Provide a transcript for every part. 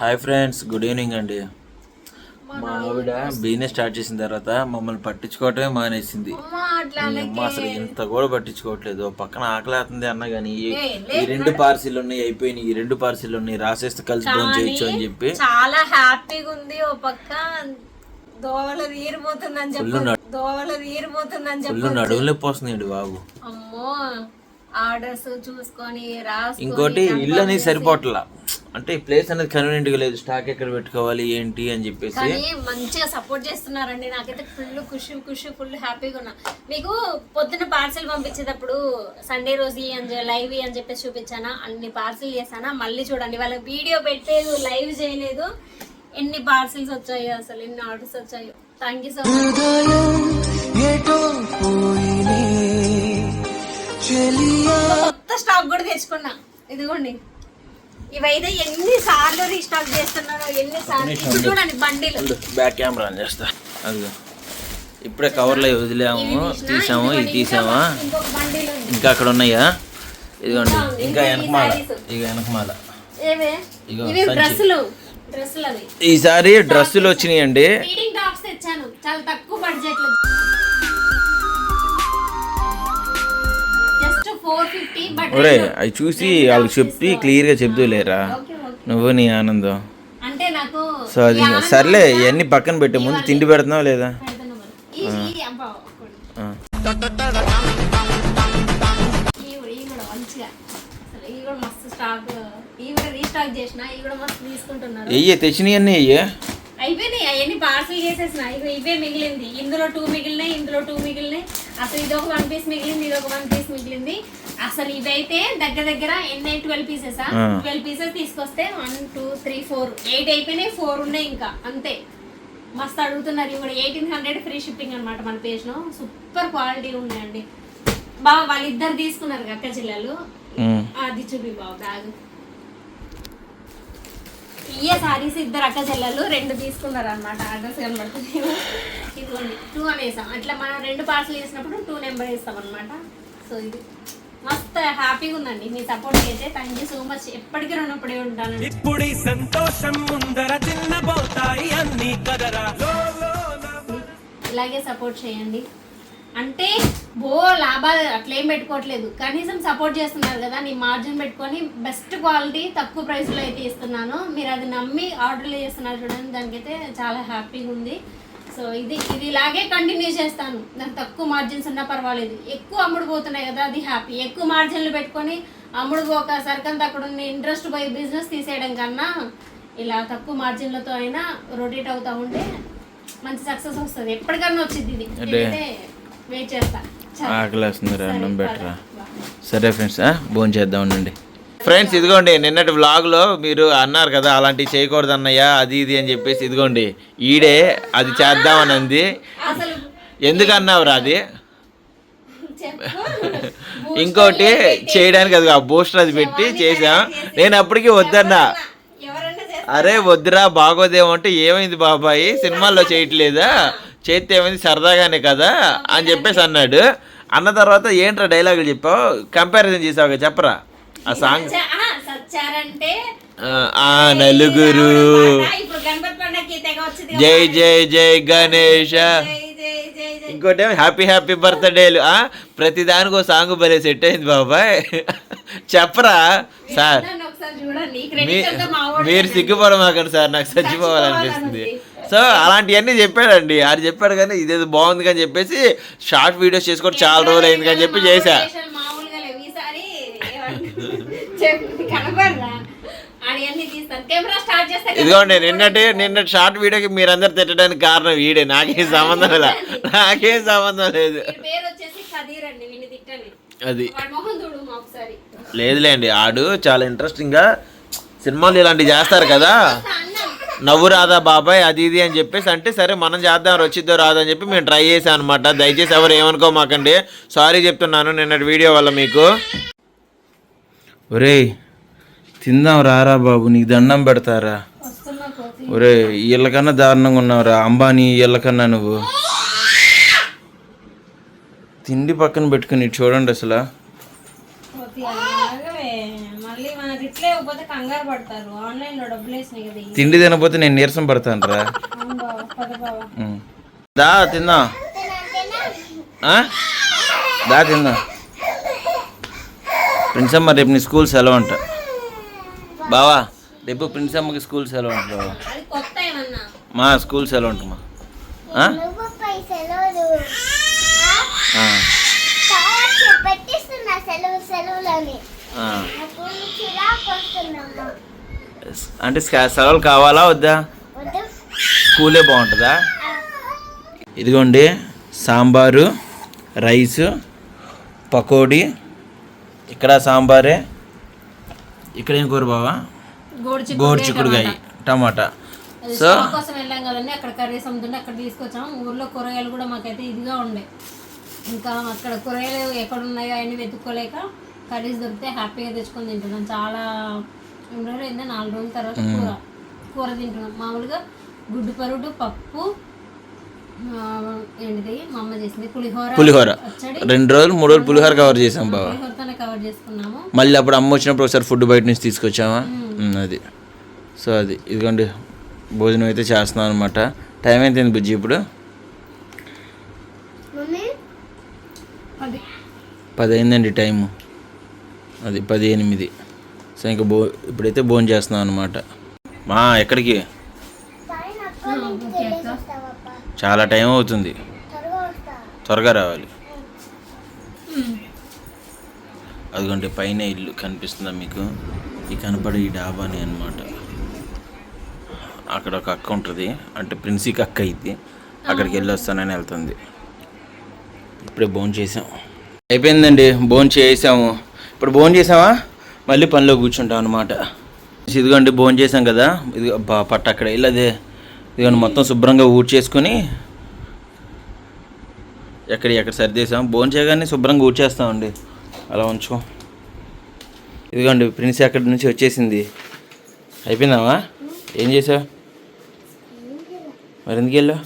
Hi friends good evening అండి. మా ఆవిడ బిజినెస్ స్టార్ట్ చేసిన తర్వాత మమ్మల్ని పట్టించుకోవటమే మానేసింది. అమ్మా అసలు ఇంత కూడా పట్టించుకోవట్లేదు. పక్కన ఆకలేస్తుంది అన్న కానీ ఈ- రెండు పార్సిల్ ఉన్నాయి అయిపోయినాయి. ఈ రెండు పార్సిల్ ఉన్నాయి రాసేస్తే కలిసి ఫోన్ చేయొచ్చు అని చెప్పి. చాలా హ్యాపీగా ఉంది ఓ పక్క. దోవల తీరిపోతుందని చెప్పి దోవల తీరిపోతుందని చెప్పి ఫుల్ నడుము నొప్పి వస్తుంది బాబు? అమ్మో ఆర్డర్స్ చూసుకొని ఇంకోటి ఇల్లు అనేది సరిపోవట్లా అంటే ఈ ప్లేస్ అనేది కన్వీనియంట్గా లేదు. స్టాక్ ఎక్కడ పెట్టుకోవాలి ఏంటి అని చెప్పేసి. కానీ మంచిగా సపోర్ట్ చేస్తున్నారండి. నాకైతే ఫుల్ ఖుషి ఖుషి ఫుల్ హ్యాపీగా ఉన్నా. మీకు పొద్దున పార్సల్ పంపించేటప్పుడు సండే రోజు అని లైవ్ అని చెప్పేసి చూపించానా? అన్ని పార్సల్ చేశానా? మళ్ళీ చూడండి. వాళ్ళ వీడియో పెట్టలేదు లైవ్ చేయలేదు. ఎన్ని పార్సల్స్ వచ్చాయో అసలు ఎన్ని ఆర్డర్స్ వచ్చాయో. థ్యాంక్ యూ సో మచ్ కొత్త స్టాక్ కూడా తెచ్చుకున్నా. ఇదిగోండి. ఇవైతే ఎన్ని సార్లు రీస్టాక్ చేస్తున్నారో ఎన్ని సార్లు. చూడండి బండిలు. బ్యాక్ కెమెరా ఆన్ చేస్తా. అదిగో. ఇప్పుడే కవర్లో వదిలాము తీసాము ఇది తీసామా? ఇంకా అక్కడ ఉన్నాయా? ఇదిగోండి ఇంకా వెనకమాల. ఇక వెనకమాల. ఇగో డ్రెస్సులు. డ్రెస్సులు ఈసారి డ్రెస్సులు వచ్చినాయండి. చాలా తక్కువ ఒరే అవి చూసి వాళ్ళకి చెప్పి క్లియర్గా చెప్తూ లేరా? నువ్వు నీ ఆనందం. సో అది సర్లే ఇవన్నీ పక్కన పెట్టే ముందు తిండి పెడుతున్నావు లేదా? వెయ్యి తెచ్చినవన్నీ వెయ్యి అయిపోయినాయి అవన్నీ పార్సల్ చేసేసిన. ఇవి ఇవే మిగిలింది. ఇందులో టూ మిగిలినాయి ఇందులో టూ మిగిలినాయి. అసలు ఇది ఒక వన్ పీస్ మిగిలింది ఇది ఒక వన్ పీస్ మిగిలింది. అసలు ఇవైతే దగ్గర దగ్గర ఎన్ని ట్వెల్వ్ పీసెస్ ఆ. ట్వెల్వ్ పీసెస్ తీసుకొస్తే one two three four eight అయిపోయినాయి ఫోర్ ఉన్నాయి ఇంకా. అంతే. మస్తు అడుగుతున్నారు ఇవి కూడా ఎయిటీన్ హండ్రెడ్ ఫ్రీ షిప్పింగ్ అనమాట మన పేజ్లో సూపర్ క్వాలిటీ ఉన్నాయండి. బాగా వాళ్ళిద్దరు తీసుకున్నారు అక్క చెల్లెలు. అది చూపి బాబు బ్యాగ్ ఇయ్యే సారీస్ ఇద్దరు అక్క చెల్లెలు రెండు తీసుకున్నారు అనమాట అడ్రస్ కనబడుతుంది. ఇదిగోండి టూ అనేసాం. అట్లా మనం రెండు పార్సల్ చేసినప్పుడు టూ నెంబర్ వేస్తాం అనమాట సో ఇది మస్తు హ్యాపీగా ఉందండి. మీ సపోర్ట్ అయితే థ్యాంక్ యూ సో మచ్ ఎప్పటికీ రుణపడి ఉంటాను ఇప్పుడు సంతోషం ముందర చిన్నబోతాయి అన్ని కదరా. ఇలాగే సపోర్ట్ చేయండి. అంటే బో లాభాలు అట్లేం పెట్టుకోవట్లేదు. కనీసం సపోర్ట్ చేస్తున్నారు కదా నీ మార్జిన్ పెట్టుకొని బెస్ట్ క్వాలిటీ తక్కువ ప్రైస్లో అయితే ఇస్తున్నాను. మీరు అది నమ్మి ఆర్డర్లు చేస్తున్నారు చూడండి దానికైతే చాలా హ్యాపీగా ఉంది. సో ఇది ఇది ఇలాగే కంటిన్యూ చేస్తాను. నాకు తక్కువ మార్జిన్స్ ఉన్నా పర్వాలేదు. ఎక్కువ అమ్ముడు పోతున్నాయి కదా అది హ్యాపీ ఎక్కువ మార్జిన్లు పెట్టుకొని అమ్ముడు పోక సరికంత అక్కడ ఉన్న ఇంట్రెస్ట్ పోయి బిజినెస్ తీసేయడం కన్నా ఇలా తక్కువ మార్జిన్లతో అయినా రొటేట్ అవుతా ఉంటే మంచి సక్సెస్ వస్తుంది. ఎప్పటికన్నా వచ్చింది ఇది. వెయిట్ చేస్తా. చా- ఆకలేస్తుంది అన్నం బెటరా. సరే ఫ్రెండ్స్ భోజనం చేద్దాం ఉండండి. ఫ్రెండ్స్ ఇదిగోండి నిన్నటి వ్లాగ్లో మీరు అన్నారు కదా అలాంటివి చేయకూడదు అన్నయ్య అది ఇది అని చెప్పేసి ఇదిగోండి ఈడే అది చేద్దామని అంది. ఎందుకు అన్నావురా అది. ఇంకోటి చేయడానికి అది ఆ బూస్టర్ అది పెట్టి చేసాం. నేను అప్పటికి వద్దన్నా. అరే వద్దురా బాగోదేమో అంటే ఏమైంది బాబాయ్? సినిమాల్లో చేయట్లేదా? చేస్తే ఏమైంది? సరదాగానే కదా? అని చెప్పేసి అన్నాడు. అన్న తర్వాత ఏంట్రా డైలాగులు చెప్పావు? కంపారిజన్ చేసావు చెప్పరా? ఆ సాంగ్. ఆ, సచ్చారంటే ఆ, ఆ నలుగురు. జై జై జై గణేష. ఇంకోటి హ్యాపీ హ్యాపీ బర్త్డేలు ప్రతి దానికి ఒక సాంగ్ భలే సెట్ అయింది బాబాయ్. చెప్పరా? సార్. మీరు సిగ్గుపడమాకండి సార్. నాకు చచ్చిపోవాలనిపిస్తుంది. సో అలాంటివన్నీ చెప్పాడండి. అది చెప్పాడు కానీ ఇదేదో బాగుంది అని చెప్పేసి షార్ట్ వీడియోస్ చేసుకోవడం చాలా రోజులు అయింది అని చెప్పి చేశా. ఇదిగోండి నిన్నటి నిన్నటి షార్ట్ వీడియోకి మీరందరు తిట్టడానికి కారణం వీడే నాకేం సంబంధం లేదు. నాకేం సంబంధం లేదు. అది. లేదులేండి ఆడు చాలా ఇంట్రెస్టింగ్గా సినిమాలు ఇలాంటివి చేస్తారు కదా. నవ్వు రాదా బాబాయ్ అది ఇది అని చెప్పేసి అంటే సరే మనం చేద్దాం వచ్చిద్దో రాదో అని చెప్పి మేము ట్రై చేసాం అనమాట దయచేసి ఎవరు ఏమనుకోమాకండి. సారీ చెప్తున్నాను నిన్నటి వీడియో వల్ల మీకు. ఒరేయ్ తిందాం రారా బాబు నీకు దండం పెడతారా? ఒరే వీళ్ళకన్నా దారుణంగా ఉన్నావురా. అంబానీ వీళ్ళకన్నా నువ్వు. తిండి పక్కన పెట్టుకుని చూడండి అసలు. మళ్ళీ మన రిప్లై ఇవ్వకపోతే కంగారు పడతారు. ఆన్లైన్లో డబ్బులు వేసినాయి కదా ఇవి. తిండి తినకపోతే నేను నీరసం పడతాను రా అవును బావ పద బావ. దా తిందాం ఆ? దా తిందాం ప్రిన్సమ్మ రేపు నీ స్కూల్ సెలవు అంట. బావా రేపు ప్రిన్సమ్మకి స్కూల్ సెలవు అంట బావా. అది కొత్త ఏమన్నా? మా స్కూల్ సెలవు అంటమ్మా ఆ? నువ్వు పైసలు ఆ, కావచ్చు పెట్టిస్తున్నా సెలవు సెలవులని అంటే సెలవులు కావాలా వద్దా? స్కూలే బాగుంటుందా? ఇదిగోండి సాంబారు రైస్ పకోడీ. ఇక్కడ సాంబారే. ఇక్కడ ఏం కూర బావా? గోడు గోరు చిక్కుడుకాయ టమాటా. సో కోసం వెళ్ళాం కదండి అక్కడ కర్రీస్ అమ్ముతుంటే అక్కడ తీసుకొచ్చాము. ఊర్లో కూరగాయలు కూడా మాకైతే ఇదిగా ఉండే. ఇంకా అక్కడ కూరగాయలు ఎక్కడ ఉన్నాయో అవన్నీ వెతుక్కోలేక కర్రీస్ దొరికితే హ్యాపీగా తెచ్చుకొని తింటున్నాం. చాలా ఎన్ని రోజులు అయిందా? నాలుగు రోజుల తర్వాత కూర. కూర తింటున్నాం. మామూలుగా గుడ్డు పరుడు పప్పు ఏంటిది? మా అమ్మ చేసింది పులిహోర. పులిహోర. రెండు రోజులు మూడు రోజులు పులిహోర కవర్ చేసాం బావా. పులిహోరతోనే కవర్ చేసుకున్నాము. మళ్ళీ అప్పుడు అమ్మ వచ్చినప్పుడు ఒకసారి ఫుడ్ బయట నుంచి తీసుకొచ్చామా? అది. సో అది. ఇదిగోండి భోజనం అయితే చేస్తున్నాం అనమాట టైం అయింది బుజ్జి ఇప్పుడు? పది అయిందండి టైము. అది పది ఎనిమిది సో ఇంకా బో ఇప్పుడైతే భోజనం చేస్తున్నాం అనమాట మా ఎక్కడికి? చాలా టైం అవుతుంది. త్వరగా రావాలి. అదిగోండి పైన ఇల్లు కనిపిస్తుందా మీకు? ఈ కనపడే ఈ డాబాని అనమాట అక్కడ ఒక అక్క ఉంటుంది. అంటే ప్రిన్సీకి అక్క అయితే అక్కడికి వెళ్ళి వస్తానని వెళ్తుంది. ఇప్పుడే భోజనం చేసాం. అయిపోయిందండి. భోజనం చేసాము. ఇప్పుడు భోజనం చేసామా మళ్ళీ పనిలో కూర్చుంటాం అనమాట ఇదిగోండి భోజనం చేసాం కదా. ఇది పట్ట అక్కడ అదే. ఇదిగోండి మొత్తం శుభ్రంగా ఊడ్ చేసుకొని ఎక్కడ ఎక్కడ సర్దేశాం. భోజనం చేయగానే శుభ్రంగా ఊడ్చేస్తామండి అలా ఉంచుకో ఇదిగోండి ప్రిన్స్ అక్కడి నుంచి వచ్చేసింది. అయిపోయిందామా? ఏం చేసావు? మరి ఎందుకు వెళ్ళావు?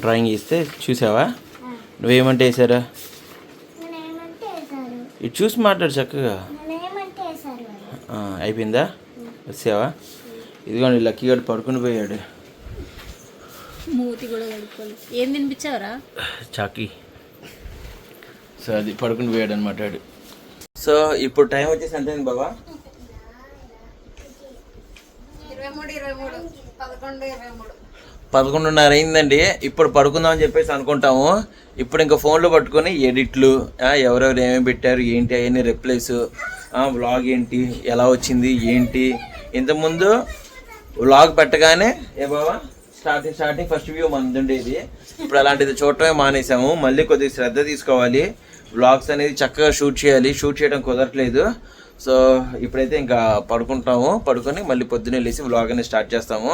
డ్రాయింగ్ ఇస్తే చూసావా? నువ్వేమంటే వేసారా ఇటు చూసి మాట్లాడు చక్కగా. అయిపోయిందా? వచ్చావా? ఇదిగోండి లక్కీ గడు పడుకుని పోయాడు. మూతి కూడా కడుక్కోవాలి ఏం తినిపించావరా? చాకీ. సో అది పడుకుని పోయాడు అనమాట వాడు సో ఇప్పుడు టైం వచ్చేసి ఎంత అయింది బాబా? ఇరవై మూడు ఇరవై మూడు. పదకొండు ఇరవై మూడు. పదకొండున్నర అయిందండి. ఇప్పుడు పడుకుందాం అని చెప్పేసి అనుకుంటాము. ఇప్పుడు ఇంకా ఫోన్లో పట్టుకొని ఎడిట్లు ఎవరెవరు ఏమేమి పెట్టారు ఏంటి అవన్నీ రిప్లైస్ వ్లాగ్ ఏంటి ఎలా వచ్చింది ఏంటి. ఇంతకుముందు వ్లాగ్ పెట్టగానే ఏ బాబా స్టార్టింగ్ స్టార్టింగ్ ఫస్ట్ వ్యూ మనది ఉండేది ఇప్పుడు అలాంటిది చూడటమే మానేసాము. మళ్ళీ కొద్దిగా శ్రద్ధ తీసుకోవాలి. వ్లాగ్స్ అనేది చక్కగా షూట్ చేయాలి. షూట్ చేయడం కుదరట్లేదు. సో ఇప్పుడైతే ఇంకా పడుకుంటాము పడుకొని మళ్ళీ పొద్దున్నే లేచి వ్లాగ్ అనేది స్టార్ట్ చేస్తాము.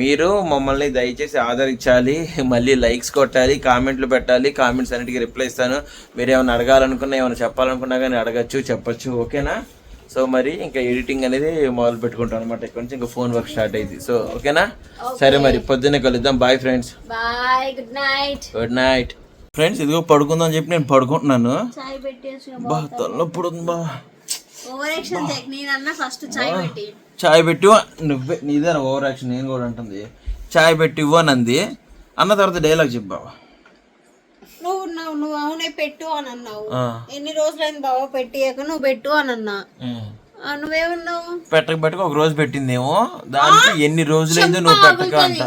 మీరు మమ్మల్ని దయచేసి ఆదరించాలి మళ్ళీ లైక్స్ కొట్టాలి కామెంట్లు పెట్టాలి కామెంట్స్ అన్నిటికీ రిప్లై ఇస్తాను. మీరు ఏమైనా అడగాలనుకున్నా ఏమైనా చెప్పాలనుకున్నా కానీ అడగచ్చు చెప్పచ్చు ఓకేనా? సో మరి ఇంకా ఎడిటింగ్ అనేది మొదలు పెట్టుకుంటాం అనమాట ఇక్కడ నుంచి ఇంకా ఫోన్ వర్క్ స్టార్ట్ అయింది. సో ఓకేనా? సరే మరి పొద్దున్నే కలుద్దాం. Bye friends bye good night good night friends ఇదిగో పడుకుందాం అని చెప్పి నేను పడుకుంటున్నాను. బా తలనొప్పుడు ఉంది బా. ఓవర్ యాక్షన్ చెక్ నేనన్నా ఫస్ట్ చాయ్ పెట్టి. చాయ్ పెట్టి నువ్వే నీదే ఓవర్ యాక్షన్ నేను కూడా అంటుంది. చాయ్ పెట్టి ఇవ్వు అని అంది అన్న తర్వాత డైలాగ్ చెప్పావా? నువ్వు నువ్వు అవునే పెట్టు అని అన్నావు ఎన్ని రోజులైంది బావ పెట్టియాక నువ్వు పెట్టు అని అన్నా నువ్వేమన్నావు? పెట్టక పెట్టక ఒక రోజు పెట్టిందేమో? దానికి ఎన్ని రోజులైందో నువ్వు పెట్టక అంట.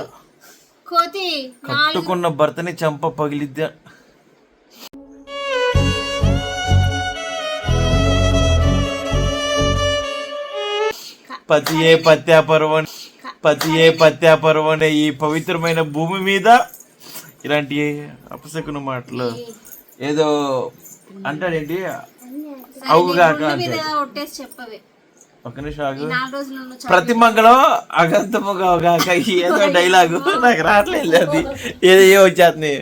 కోతి కట్టుకున్న భర్తని చంప పగిలిద్దా పతియే పత్యాపర్వం పతియే పత్యాపర్వం అనే ఈ పవిత్రమైన భూమి మీద ఇలాంటి అపశకున మాటలు ఏదో అంటాడేంటి? అవుగాక ఒక నిమిషం ఆగు. ప్రతి మంగళం అగంతముగా గాక ఏదో డైలాగు. నాకు రావట్లేదు అది. ఏదో ఏ వచ్చేస్తుంది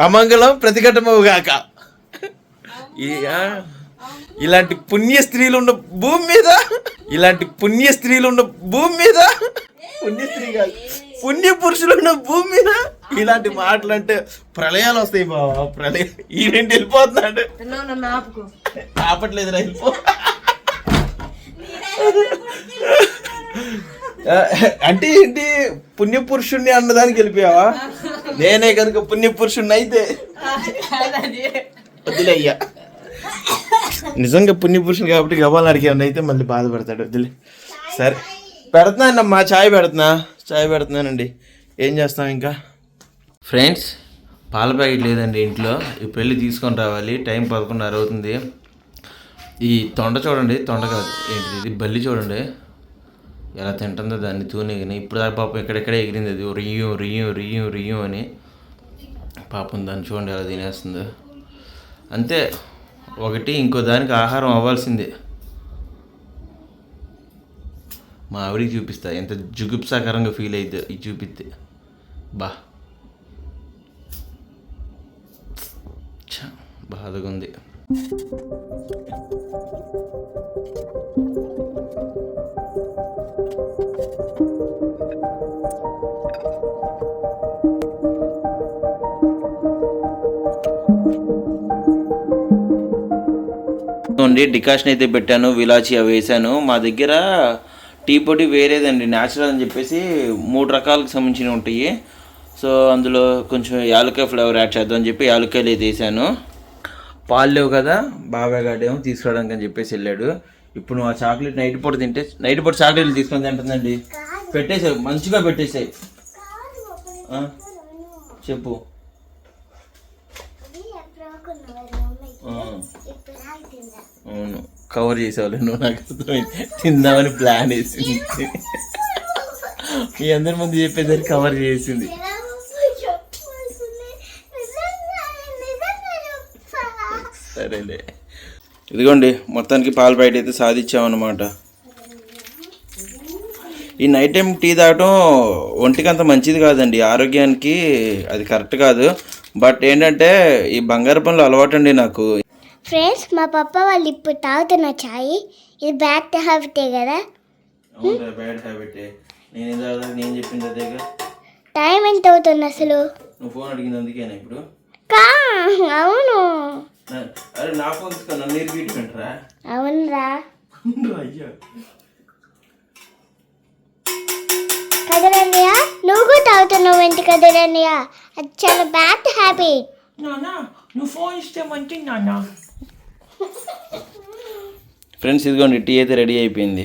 అమంగళం ప్రతిఘటమవుగాక. ఇలాంటి పుణ్య స్త్రీలు ఉన్న భూమి మీద ఇలాంటి పుణ్య స్త్రీలు ఉన్న భూమి మీద పుణ్యస్త్రీ కాదు. పుణ్య పురుషులు ఉన్న భూమి మీద ఇలాంటి మాటలు అంటే ప్రళయాలు వస్తాయి బావా ప్రళయం. ఈడేంటి వెళ్ళిపోతున్నాడు. ఆపట్లేదు రా వెళ్ళిపో. అంటే ఏంటి పుణ్య పురుషుణ్ణి అన్నదానికి వెళ్ళిపోయావా? నేనే కనుక పుణ్య పురుషుణ్ణి అయితే. వద్దులే అయ్యా. నిజంగా పుణ్యపురుషులు కాబట్టి గబాలు అడిగేవాడిని అయితే మళ్ళీ బాధపడతాడు. వద్దులే సరే. పెడుతున్నానమ్మా చాయ్ పెడుతున్నా. చాయ్ పెడుతున్నానండి. ఏం చేస్తాం ఇంకా? ఫ్రెండ్స్ పాల ప్యాకెట్ లేదండి ఇంట్లో. ఇప్పుడు వెళ్ళి తీసుకొని రావాలి. టైం పదకొండున్నర అవుతుంది. ఈ తొండ చూడండి. తొండ కాదు. ఏంటిది ఇది? బల్లి చూడండి. ఎలా తింటుందో దాన్ని తూనిగిని ఇప్పుడు దాకా పాపం ఎక్కడెక్కడే ఎగిరింది అది. రియ్యం రియ్యం రియ్యం రియ్యం అని పాపం దాన్ని చూడండి ఎలా తినేస్తుందో. అంతే. ఒకటి ఇంకో దానికి ఆహారం అవ్వాల్సిందే. మా ఆవిడికి చూపిస్తా. ఎంత జుగుప్సాకరంగా ఫీల్ అయితే ఇది చూపిస్తే. బా. బాధగా ఉంది నుండి డికాషన్ అయితే పెట్టాను విలాచి అవి వేసాను మా దగ్గర టీ పొడి వేరేదండి న్యాచురల్ అని చెప్పేసి మూడు రకాలకు సంబంధించినవి ఉంటాయి. సో అందులో కొంచెం యాలకాయ ఫ్లేవర్ యాడ్ చేద్దాం అని చెప్పి యాలకాయలు అయితే వేసాను పాలు లేవు కదా బాబాయ్ గాడేమో తీసుకురావడానికి అని చెప్పేసి వెళ్ళాడు. ఇప్పుడు నువ్వు ఆ చాక్లెట్ నైట్ పూట తింటే నైట్ పూట చాక్లెట్లు తీసుకొని తింటుందండి. పెట్టేసాయి మంచిగా పెట్టేసాయి. చెప్పు అది ఎప్పుడో కొన్నావు మమ్మీకి ఆ. ఇప్పుడు ఆగుతుందా అవును. కవర్ చేసేవాళ్ళు నువ్వు నాకు అర్థమైంది. తిందామని ప్లాన్ వేసింది. మీ అందరి ముందు చెప్పేసరికి కవర్ చేసింది. సరేలే. ఇదిగోండి మొత్తానికి పాల బయట అయితే సాధించామన్నమాట. ఈ నైట్ టైం టీ తాగటం ఒంటికి అంత మంచిది కాదండి. ఆరోగ్యానికి అది కరెక్ట్ కాదు. బట్ ఏంటంటే ఈ బంగారు పనులు అలవాటు అండి నాకు. ఫ్రెండ్స్ మా పప్ప వాళ్ళు ఇప్పుడు తాగుతున్న చాయ్ ఇది బ్యాడ్ హ్యాబిటే కదా? బ్యాడ్ హ్యాబిట్ నేను నేను చెప్పింది అదేగా టైం ఎంత అవుతుంది అసలు? నువ్వు ఫోన్ అడిగింది అందుకేనా ఇప్పుడు? కా అవును. నా- అరే నా ఫోన్ తీసుకో నన్ను ఇరిగిట్మెంట్రా అవునరా. అయ్యా. కదరన్నయ్య నువ్వు కూడా తాగుతున్నావు ఏంటి కదరన్నయ్య అది చాలా బ్యాడ్ హ్యాబిట్ నువ్వు ఫోన్ ఇస్తే మంచి నాన్న ఫ్రెండ్స్ ఇదిగోండి టీ అయితే రెడీ అయిపోయింది.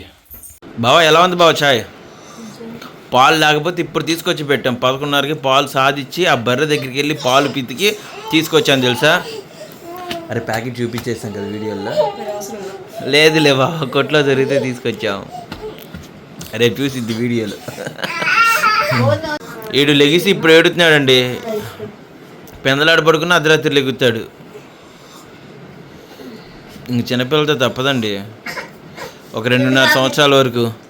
బావా ఎలా ఉంది బావ చాయ్? పాలు లేకపోతే ఇప్పుడు తీసుకొచ్చి పెట్టాం. పదకొండున్నరకి పాలు సాధించి ఆ బర్రె దగ్గరికి వెళ్ళి పాలు పితికి తీసుకొచ్చాను తెలుసా? అరే ప్యాకెట్ చూపించేస్తాం కదా వీడియోలో. లేదు లేవా కొట్లో దొరికితే తీసుకొచ్చాం. రేపు చూసిద్ది వీడియోలో. ఈడు లెగిసి ఇప్పుడు ఏడుతున్నాడండి. పెందలాడు పడుకున్న అర్ధరాత్రి లెగుతాడు. ఇంక చిన్నపిల్లలతో తప్పదండి. ఒక రెండున్నర సంవత్సరాల వరకు.